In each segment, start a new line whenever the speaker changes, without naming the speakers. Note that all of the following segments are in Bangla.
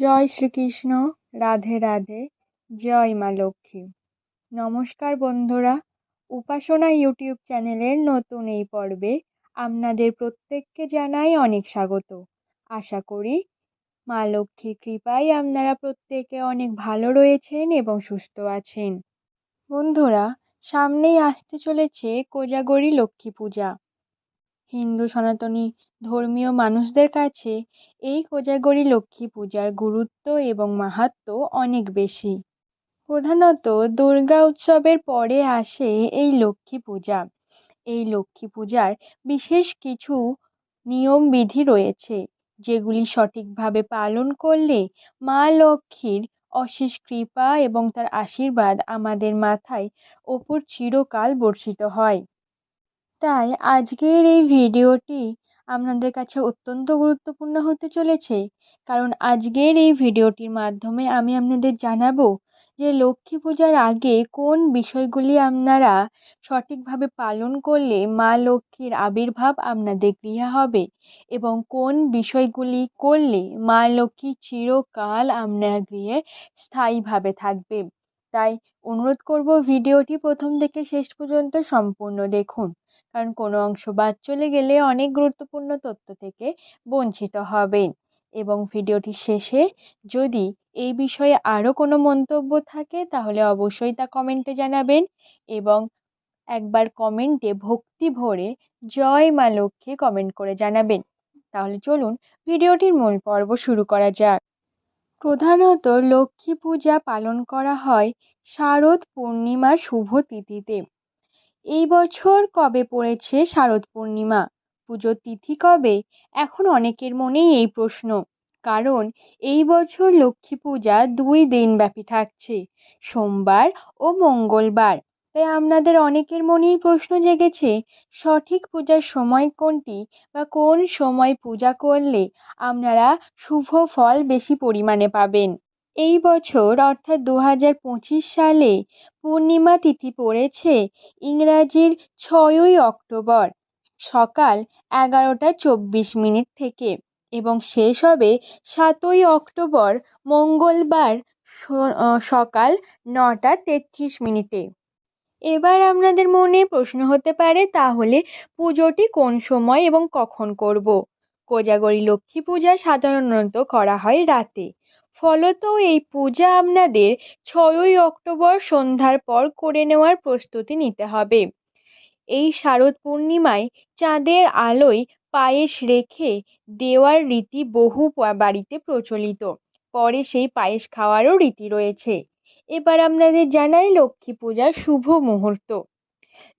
জয় শ্রীকৃষ্ণ, রাধে রাধে, জয় মা লক্ষ্মী। নমস্কার বন্ধুরা, উপাসনা ইউটিউব চ্যানেলের নতুন এই পর্বে আপনাদের প্রত্যেককে জানাই অনেক স্বাগত। আশা করি মা লক্ষ্মীর কৃপায় আপনারা প্রত্যেকে অনেক ভালো রয়েছেন এবং সুস্থ আছেন। বন্ধুরা, সামনেই আসতে চলেছে কোজাগরী লক্ষ্মী পূজা। হিন্দু সনাতনী ধর্মীয় মানুষদের কাছে এই কোজাগরী লক্ষ্মী পূজার গুরুত্ব এবং মাহাত্ম্য অনেক বেশি। প্রধানত দুর্গা উৎসবের পরে আসে এই লক্ষ্মী পূজা। এই লক্ষ্মী পূজার বিশেষ কিছু নিয়ম বিধি রয়েছে, যেগুলি সঠিকভাবে পালন করলে মা লক্ষ্মীর অশেষ কৃপা এবং তার আশীর্বাদ আমাদের মাথায় ওপর চিরকাল বর্ষিত হয়। তাই আজকের এই ভিডিওটি আপনাদের কাছে অত্যন্ত গুরুত্বপূর্ণ হতে চলেছে। কারণ আজকের এই ভিডিওটির মাধ্যমে আমি আপনাদের জানাব যে লক্ষ্মী পূজার আগে কোন বিষয়গুলি আপনারা সঠিকভাবে পালন করলে মা লক্ষ্মীর আবির্ভাব আপনাদের গৃহে হবে এবং কোন বিষয়গুলি করলে মা লক্ষ্মী চিরকাল আপনার গৃহে স্থায়ীভাবে থাকবে। তাই অনুরোধ করব ভিডিওটি প্রথম থেকে শেষ পর্যন্ত সম্পূর্ণ দেখুন, কারণ কোনো অংশ বাদ চলে গেলে অনেক গুরুত্বপূর্ণ তথ্য থেকে বঞ্চিত হবেন। এবং ভিডিওটি শেষে যদি এই বিষয়ে আরও কোনো মন্তব্য থাকে তাহলে অবশ্যই তা কমেন্টে জানাবেন এবং একবার কমেন্টে ভক্তি ভরে জয় মা লক্ষ্মী কমেন্ট করে জানাবেন। তাহলে চলুন ভিডিওটির মূল পর্ব শুরু করা যাক। প্রধানত লক্ষ্মী পূজা পালন করা হয় শারদ পূর্ণিমার শুভ তিথিতে। এই বছর কবে পড়েছে শারদ পূর্ণিমা? পুজোর তিথি কবে? এখন অনেকের মনেই এই প্রশ্ন। কারণ এই বছর লক্ষ্মী পূজা দুই দিন ব্যাপী থাকছে, সোমবার ও মঙ্গলবার। তাই আপনাদের অনেকের মনেই প্রশ্ন জেগেছে, সঠিক পূজার সময় কোনটি বা কোন সময় পূজা করলে আপনারা শুভ ফল বেশি পরিমাণে পাবেন? এই বছর অর্থাৎ দু হাজার পঁচিশ সালে পূর্ণিমা তিথি পড়েছে ইংরাজির ছয়ই অক্টোবর, সকাল এগারোটা চব্বিশ মিনিট থেকে এবং শেষ হবে সাতই অক্টোবর মঙ্গলবার সকাল নটা তেত্রিশ মিনিটে। এবার আপনাদের মনে প্রশ্ন হতে পারে, তাহলে পুজোটি কোন সময় এবং কখন করব? কোজাগরী লক্ষ্মী পূজা সাধারণত করা হয় রাতে। ফলত এই পূজা আপনাদের ছয়ই অক্টোবর সন্ধ্যার পর করে নেওয়ার প্রস্তুতি নিতে হবে। এই শারদ পূর্ণিমায় চাঁদের আলোয় পায়েস রেখে দেওয়ার রীতি বহু বাড়িতে প্রচলিত। পরে সেই পায়েস খাওয়ারও রীতি রয়েছে। এবার আপনাদের জানাই লক্ষ্মী পূজার শুভ মুহূর্ত।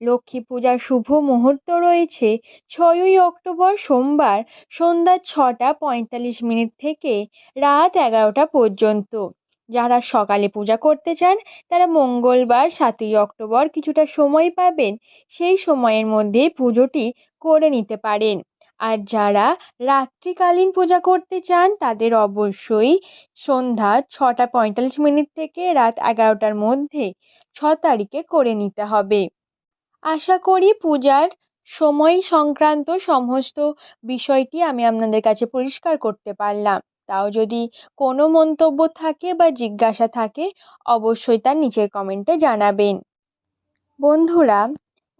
লক্ষ্মী পূজার শুভ মুহূর্ত রয়েছে ছয়ই অক্টোবর সোমবার সন্ধ্যা ছটা পঁয়তাল্লিশ মিনিট থেকে রাত এগারোটা পর্যন্ত। যারা সকালে পূজা করতে চান, তারা মঙ্গলবার সাতই অক্টোবর কিছুটা সময় পাবেন। সেই সময়ের মধ্যে পুজোটি করে নিতে পারেন। আর যারা রাত্রিকালীন পূজা করতে চান, তাদের অবশ্যই সন্ধ্যা ছটা পঁয়তাল্লিশ মিনিট থেকে রাত এগারোটার মধ্যে ছ তারিখে করে নিতে হবে। আশা করি পূজার সময় সংক্রান্ত সমস্ত বিষয়টি আমি আপনাদের কাছে পরিষ্কার করতে পারলাম। তাও যদি কোনো মন্তব্য থাকে বা জিজ্ঞাসা থাকে, অবশ্যই তার নিচের কমেন্টে জানাবেন। বন্ধুরা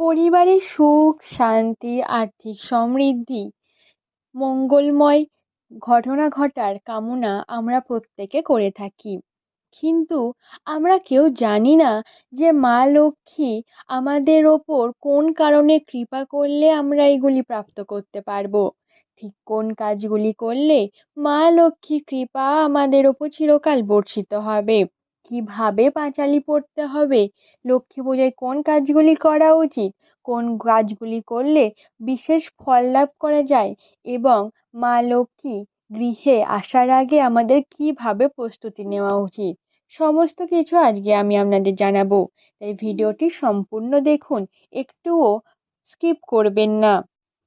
পরিবারে সুখ, শান্তি, আর্থিক সমৃদ্ধি, মঙ্গলময় ঘটনা ঘটার কামনা আমরা প্রত্যেকে করে থাকি। কিন্তু আমরা কেউ জানি না যে মা লক্ষ্মী আমাদের ওপর কোন কারণে কৃপা করলে আমরা এগুলি প্রাপ্ত করতে পারব? ঠিক কোন কাজগুলি করলে মা লক্ষ্মীর কৃপা আমাদের ওপর চিরকাল বর্ষিত হবে? কীভাবে পাঁচালি পড়তে হবে? লক্ষ্মী পূজায় কোন কাজগুলি করা উচিত? কোন কাজগুলি করলে বিশেষ ফল লাভ করা যায়? এবং মা লক্ষ্মী গৃহে আসার আগে আমাদের কীভাবে প্রস্তুতি নেওয়া উচিত? সমস্ত কিছু আজকে আমি আপনাদের জানাব। তাই ভিডিওটি সম্পূর্ণ দেখুন, একটুও স্কিপ করবেন না।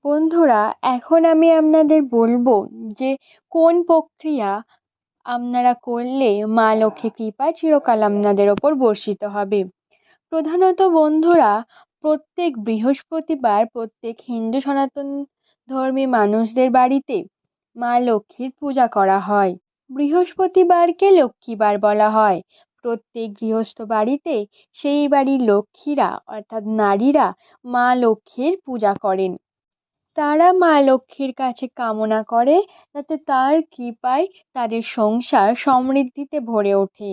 বন্ধুরা, এখন আমি আপনাদের বলব যে কোন প্রক্রিয়া আপনারা করলে মা লক্ষ্মী কৃপা চিরকাল আপনাদের ওপর বর্ষিত হবে। প্রধানত বন্ধুরা, প্রত্যেক বৃহস্পতিবার প্রত্যেক হিন্দু সনাতন ধর্মী মানুষদের বাড়িতে মা লক্ষ্মীর পূজা করা হয়। বৃহস্পতিবারকে লক্ষ্মীবার বলা হয়। প্রত্যেক গৃহস্থ বাড়িতে সেই বাড়ির লক্ষ্মীরা, অর্থাৎ নারীরা মা লক্ষ্মীর পূজা করেন। তারা মা লক্ষ্মীর কাছে কামনা করে যাতে তার কৃপায় তাদের সংসার সমৃদ্ধিতে ভরে ওঠে।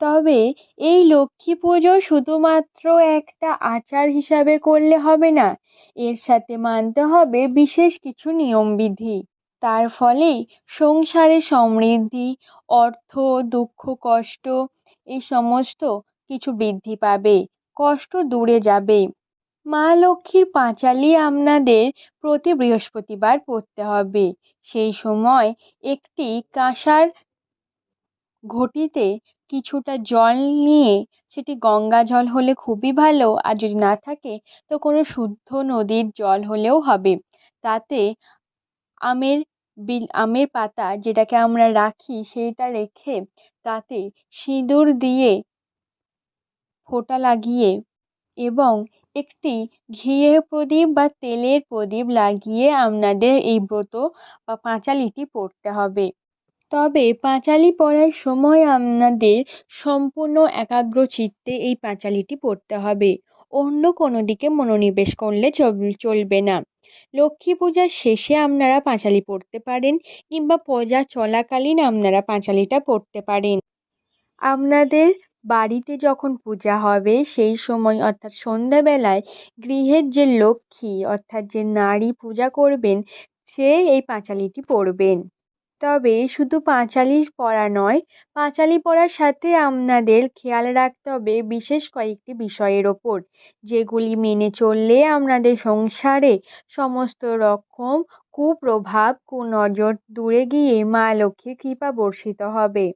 তবে এই লক্ষ্মী পুজো শুধুমাত্র একটা আচার হিসাবে করলে হবে না, এর সাথে মানতে হবে বিশেষ কিছু নিয়মবিধি তার ফলেই সংসারে সমৃদ্ধি, অর্থ, দুঃখ, কষ্ট এই সমস্ত কিছু বৃদ্ধি পাবে, কষ্ট দূরে যাবে। মা লক্ষ্মীর পাঁচালি আপনাদের প্রতি বৃহস্পতিবার পড়তে হবে। সেই সময় একটি কাঁসার ঘটিতে কিছুটা জল নিয়ে সেটি গঙ্গা জল হলে খুবই ভালো, আর যদি না থাকে তো কোনো শুদ্ধ নদীর জল হলেও হবে। তাতে আমের বিল, আমের পাতা যেটাকে আমরা রাখি সেইটা রেখে তাতে সিঁদুর দিয়ে ফোঁটা লাগিয়ে এবং একটি ঘিয়ের প্রদীপ বা তেলের প্রদীপ লাগিয়ে আপনাদের এই ব্রত বা পাঁচালিটি পড়তে হবে। তবে পাঁচালি পড়ার সময় আপনাদের সম্পূর্ণ একাগ্র চিত্তে এই পাঁচালিটি পড়তে হবে। অন্য কোনো দিকে মনোনিবেশ করলে চলবে না। লক্ষ্মী পূজার শেষে আপনারা পাঁচালি পড়তে পারেন কিংবা পূজা চলাকালীন আপনারা পাঁচালিটা পড়তে পারেন। আপনাদের বাড়িতে যখন পূজা হবে, সেই সময় অর্থাৎ সন্ধ্যাবেলায় গৃহের যে লক্ষ্মী অর্থাৎ যে নারী পূজা করবেন, সে এই পাঁচালিটি পড়বেন। তবে শুধু পাঁচালি পড়া নয়, পাঁচালি পড়ার সাথে আপনাদের খেয়াল রাখতে হবে বিশেষ কয়েকটি বিষয়ের ওপর, যেগুলি মেনে চললে আপনাদের সংসারে সমস্ত রকম কুপ্রভাব, কুনজর দূরে গিয়ে মা লক্ষ্মীর কৃপা বর্ষিত হবে।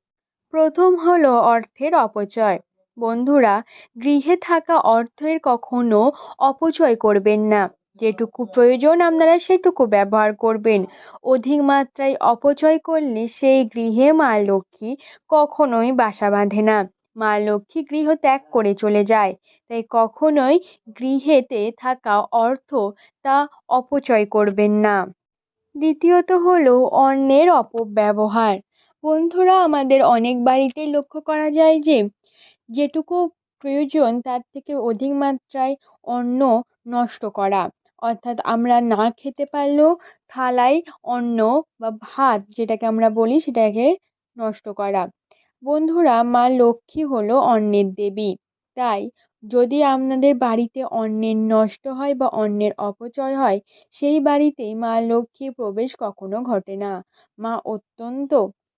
প্রথম হলো অর্থের অপচয়। বন্ধুরা, গৃহে থাকা অর্থের কখনো অপচয় করবেন না। যেটুকু প্রয়োজন আপনারা সেটুকু ব্যবহার করবেন। অধিক মাত্রায় অপচয় করলে সেই গৃহে মা লক্ষ্মী কখনোই বাসা বাঁধে না। মা লক্ষ্মী গৃহ ত্যাগ করে চলে যায়। তাই কখনোই গৃহেতে থাকা অর্থ তা অপচয় করবেন না। দ্বিতীয়ত হলো অন্যের অপব্যবহার। বন্ধুরা, আমাদের অনেক বাড়িতেই লক্ষ্য করা যায় যে, যেটুকু প্রয়োজন তার থেকে অধিক মাত্রায় অন্ন নষ্ট করা। অর্থাৎ আমরা না খেতে পারলেও থালায় অন্ন বা ভাত যেটাকে আমরা বলি, সেটাকে নষ্ট করা। বন্ধুরা, মা লক্ষ্মী হলো অন্নের দেবী। তাই যদি আপনাদের বাড়িতে অন্নের নষ্ট হয় বা অন্নের অপচয় হয়, সেই বাড়িতে মা লক্ষ্মীর প্রবেশ কখনো ঘটে না। মা অত্যন্ত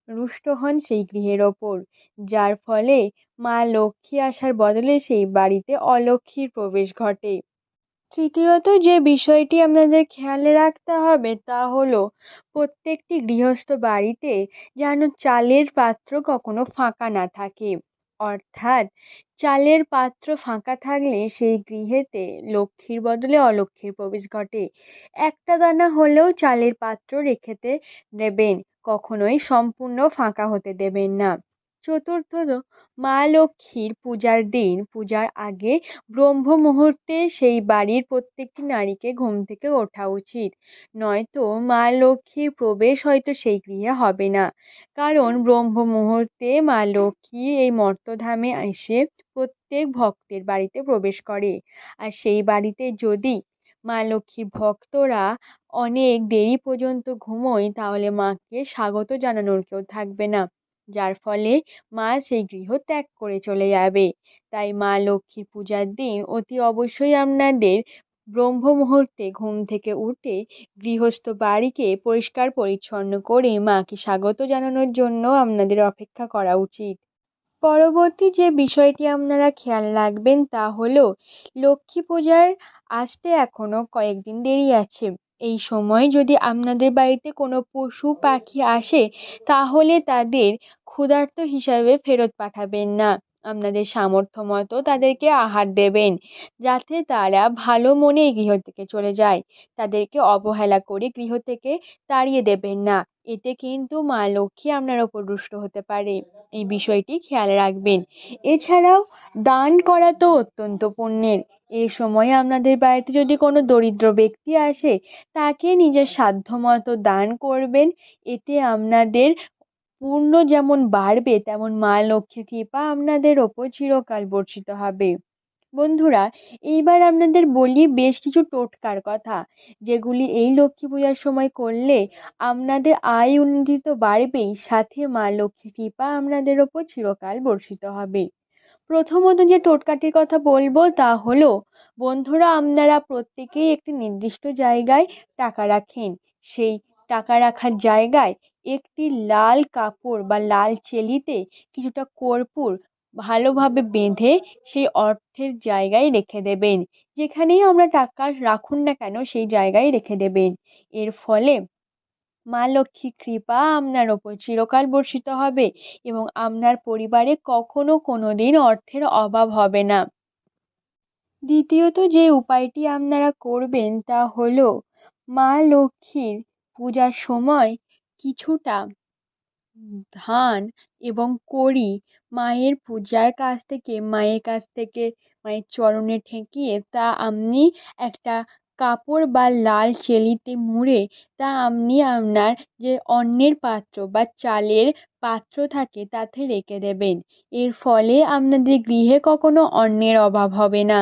রুষ্ট হন সেই গৃহের ওপর, যার ফলে মা লক্ষ্মী আসার বদলে সেই বাড়িতে অলক্ষ্মীর প্রবেশ ঘটে। তৃতীয়ত যে বিষয়টি আপনাদের খেয়ালে রাখতে হবে তা হলো, প্রত্যেকটি গৃহস্থ বাড়িতে যেন চালের পাত্র কখনো ফাঁকা না থাকে। অর্থাৎ চালের পাত্র ফাঁকা থাকলে সেই গৃহেতে লক্ষ্মীর বদলে অলক্ষ্মীর প্রবেশ ঘটে। একটা দানা হলেও চালের পাত্র রেখেতে দেবেন। কখনোই সম্পূর্ণ ফাঁকা হতে দেবেন না। চতুর্থত, মা লক্ষ্মীর পূজার দিন। পূজার আগে ব্রহ্ম মুহূর্তে সেই বাড়ির প্রত্যেকটি নারীকে ঘুম থেকে ওঠা উচিত। নয়তো মা লক্ষ্মীর প্রবেশ হয়তো সেই গৃহে হবে না। কারণ ব্রহ্ম মুহূর্তে মা লক্ষ্মী এই মর্তধামে এসে প্রত্যেক ভক্তের বাড়িতে প্রবেশ করে। আর সেই বাড়িতে যদি মা লক্ষ্মীর ভক্তরা অনেক দেরি পর্যন্ত ঘুমোয়, তাহলে মাকে স্বাগত জানানোর কেউ থাকবে না। যার ফলে মা সেই গৃহ ত্যাগ করে চলে যাবে। তাই মা লক্ষ্মীর পূজার দিন অতি অবশ্যই আপনাদের ব্রহ্ম মুহূর্তে ঘুম থেকে উঠে গৃহস্থ বাড়িকে পরিষ্কার পরিচ্ছন্ন করে মাকে স্বাগত জানানোর জন্য আপনাদের অপেক্ষা করা উচিত। পরবর্তী যে বিষয়টি আপনারা খেয়াল রাখবেন তা হলো, লক্ষ্মী পূজার আসতে এখনও কয়েকদিন দেরি আছে। এই সময় যদি আপনাদের বাড়িতে কোনো পশু পাখি আসে, তাহলে তাদের ক্ষুধার্ত হিসাবে ফেরত পাঠাবেন না। আপনাদের সামর্থ্য মতো তাদেরকে আহার দেবেন, যাতে তারা ভালো মনে গৃহ থেকে চলে যায়। তাদেরকে অবহেলা করে গৃহ থেকে তাড়িয়ে দেবেন না। এতে কিন্তু মা লক্ষ্মী আপনার ওপর রুষ্ট হতে পারে। এই বিষয়টি খেয়াল রাখবেন। এছাড়াও দান করা তো অত্যন্ত পুণ্যের। এই সময় আপনাদের বাড়িতে যদি কোনো দরিদ্র ব্যক্তি আসে, তাকে নিজের সাধ্যমতো দান করবেন। এতে আপনাদের পূর্ণ যেমন বাড়বে, তেমন মা লক্ষ্মীর কৃপা আপনাদের ওপর চিরকাল বর্ষিত হবে। বন্ধুরা, এইবার আপনাদের বলি বেশ কিছু টোটকার কথা, যেগুলি এই লক্ষ্মী পূজার সময় করলে আপনাদের আয় উন্নতি তো বাড়বেই, সাথে মা লক্ষ্মীর কৃপা আপনাদের ওপর চিরকাল বর্ষিত হবে। প্রথমত যে টোটকাটির কথা বলব তা হলো, বন্ধুরা আপনারা প্রত্যেকেই একটি নির্দিষ্ট জায়গায় টাকা রাখেন। সেই টাকা রাখার জায়গায় একটি লাল কাপড় বা লাল চেলিতে কিছুটা কর্পূর ভালোভাবে বেঁধে সেই অর্থের জায়গায় রেখে দেবেন। যেখানেই আমরা টাকা রাখুন না কেন সেই জায়গায় রেখে দেবেন। এর ফলে মা লক্ষ্মীর কৃপা আপনার ওপর চিরকাল বর্ষিত হবে এবং আপনার পরিবারে কখনো কোনো দিন অর্থের অভাব হবে না। দ্বিতীয়ত যে উপায়টি আপনারা করবেন তা হলো মা লক্ষ্মীর পূজার সময় কিছুটা ধান এবং কড়ি মায়ের পূজার কাছ থেকে, মায়ের কাছ থেকে, মায়ের চরণে ঠেকিয়ে তা আপনি একটা কাপড় বা লাল চেলিতে মুড়ে তা আপনি আপনার যে অন্নের পাত্র বা চালের পাত্র থাকে তাতে রেখে দেবেন। এর ফলে আপনাদের গৃহে কখনো অন্নের অভাব হবে না।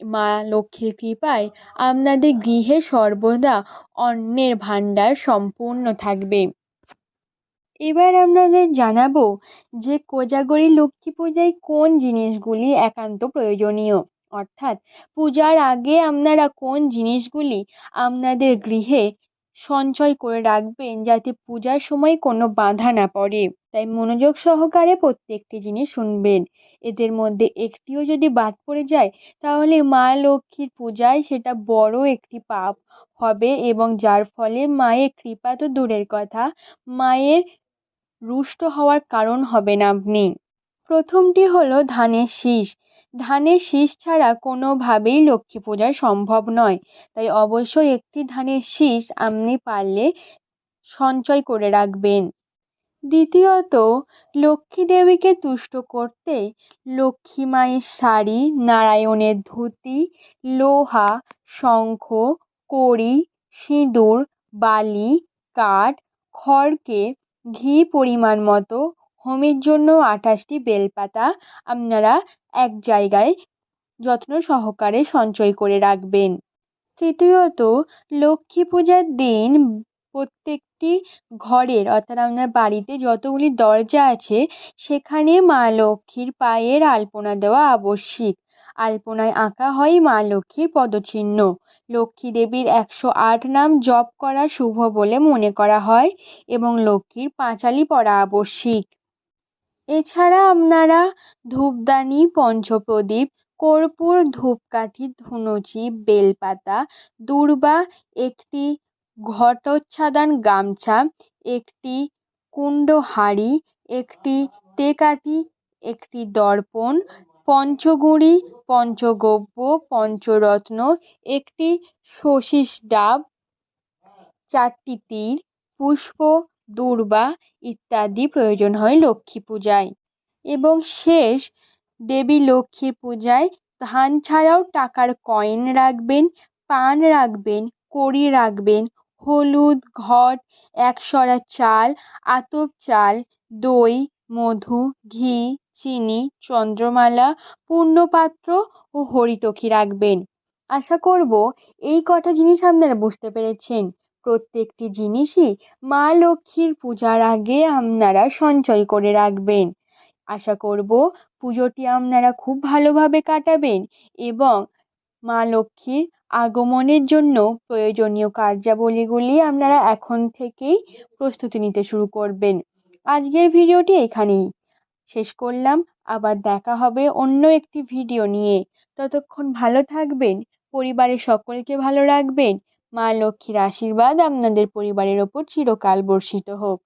মা লক্ষ্মীর কৃপায় আপনাদের গৃহে সর্বদা অন্নের ভাণ্ডার সম্পূর্ণ থাকবে। এবার আপনাদের জানাব যে কোজাগরী লক্ষ্মী পূজায় কোন জিনিসগুলি একান্ত প্রয়োজনীয়? অর্থাৎ পূজার আগে আপনারা কোন জিনিসগুলি আপনাদের গৃহে সঞ্চয় করে রাখবেন যাতে পূজার সময় কোনো বাধা না পড়ে? তাই মনোযোগ সহকারে প্রত্যেকটি জিনিস শুনবেন। এদের মধ্যে একটিও যদি বাদ পড়ে যায়, তাহলে মা লক্ষ্মীর পূজায় সেটা বড় একটি পাপ হবে এবং যার ফলে মায়ের কৃপা তো দূরের কথা, মায়ের রুষ্ট হওয়ার কারণ হবেন আপনি। প্রথমটি হলো ধানের শীষ। ধানের শীষ ছাড়া কোনোভাবেই লক্ষ্মী পূজা সম্ভব নয়। তাই অবশ্যই একটি ধানের শীষ আপনি পারলে সঞ্চয় করে রাখবেন। দ্বিতীয়ত, লক্ষ্মী দেবীকে তুষ্ট করতে লক্ষ্মী মায়ের শাড়ি, নারায়ণের ধুতি, লোহা, শঙ্খ, কড়ি, সিঁদুর, বালি, কাঠ, খড়কে ঘি পরিমাণ মতো হোমের জন্য আঠাশটি বেলপাতা আপনারা এক জায়গায় যত্ন সহকারে সঞ্চয় করে রাখবেন। তৃতীয়ত, লক্ষ্মী পূজার দিন প্রত্যেকটি ঘরের অর্থাৎ আপনার বাড়িতে যতগুলি দরজা আছে, সেখানে মা লক্ষ্মীর পায়ের আলপনা দেওয়া আবশ্যিক। আলপনায় আঁকা হয় মা লক্ষ্মীর পদচিহ্ন। লক্ষ্মী দেবীর একশো আট নাম জপ করা শুভ বলে মনে করা হয় এবং লক্ষ্মীর পাঁচালি পড়া আবশ্যিক। এছাড়া আপনারা ধূপদানি, পঞ্চপ্রদীপ, কর্পূর, ধূপকাঠি, ধুনুচি, বেলপাতা, দূর্বা, একটি ঘটোচ্ছাদন গামছা, একটি কুণ্ড হাঁড়ি একটি তেকাঠি একটি দর্পণ, পঞ্চগুড়ি, পঞ্চগব্য, পঞ্চরত্ন, একটি শশীষ ডাব, চারটি তীর পুষ্প দূর্বা ইত্যাদি প্রয়োজন হয় লক্ষ্মী পূজায়। এবং শেষ, দেবী লক্ষ্মী পূজায় ধান ছাড়াও টাকার কয়েন রাখবেন, পান রাখবেন, কড়ি রাখবেন, হলুদ, ঘট একশরা চাল, আতপ চাল, দই, মধু, ঘি, চিনি, চন্দ্রমালা, পূর্ণপাত্র ও হরিতকি রাখবেন। আশা করব এই কটা জিনিস আপনারা বুঝতে পেরেছেন। প্রত্যেকটি জিনিসই মা লক্ষ্মীর পূজার আগে আপনারা সঞ্চয় করে রাখবেন। আশা করব পুজোটি আপনারা খুব ভালোভাবে কাটাবেন এবং মা লক্ষ্মীর আগমনের জন্য প্রয়োজনীয় কার্যাবলীগুলি আপনারা এখন থেকেই প্রস্তুতি নিতে শুরু করবেন। আজকের ভিডিওটি এখানেই। শেষ করলাম, আবার দেখা হবে অন্য একটি ভিডিও নিয়ে। ততক্ষণ ভালো থাকবেন, পরিবারের সকলকে ভালো রাখবেন মা লক্ষ্মীর আশীর্বাদ আপনাদের পরিবারের ওপর চিরকাল বর্ষিত হোক।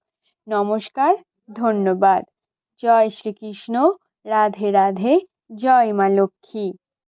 নমস্কার, ধন্যবাদ। জয় শ্রীকৃষ্ণ, রাধে রাধে, জয় মা লক্ষ্মী।